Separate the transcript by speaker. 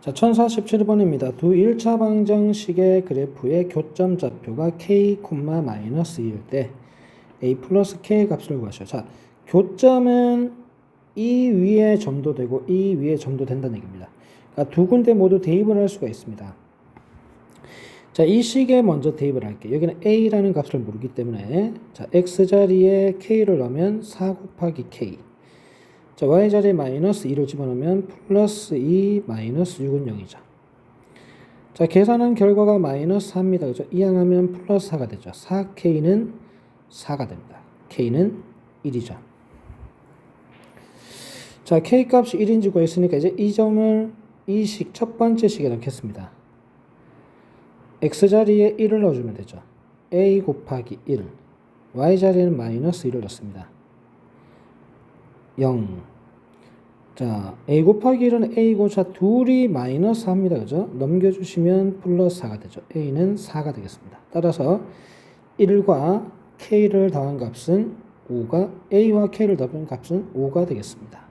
Speaker 1: 자, 1047번입니다. 두 1차 방정식의 그래프의 교점 좌표가 k, 마이너스 2일 때 a 플러스 k의 값을 구하셔. 자, 교점은 이 위에 점도 되고 이 위에 점도 된다는 얘기입니다. 그러니까 두 군데 모두 대입을 할 수가 있습니다. 자, 이 식에 먼저 대입을 할게요. 여기는 a라는 값을 모르기 때문에 자, x 자리에 k를 넣으면 4 곱하기 k. 자, y 자리에 마이너스 2를 집어넣으면 플러스 2 마이너스 6은 0이죠. 자, 계산한 결과가 마이너스 4입니다. 그죠? 이항하면 플러스 4가 되죠. 4k는 4가 됩니다. k는 1이죠. 자, k 값이 1인지 구했으니까 이제 이 점을 이 식 첫 번째 식에 넣겠습니다. x 자리에 1을 넣어주면 되죠. a 곱하기 1. y 자리에는 마이너스 1을 넣습니다. 0. 자, a 곱하기 1은 a고, 자, 둘이 마이너스 4입니다. 그죠? 넘겨주시면 플러스 4가 되죠. a는 4가 되겠습니다. 따라서 1과 k를 더한 값은 5가, a와 k를 더한 값은 5가 되겠습니다.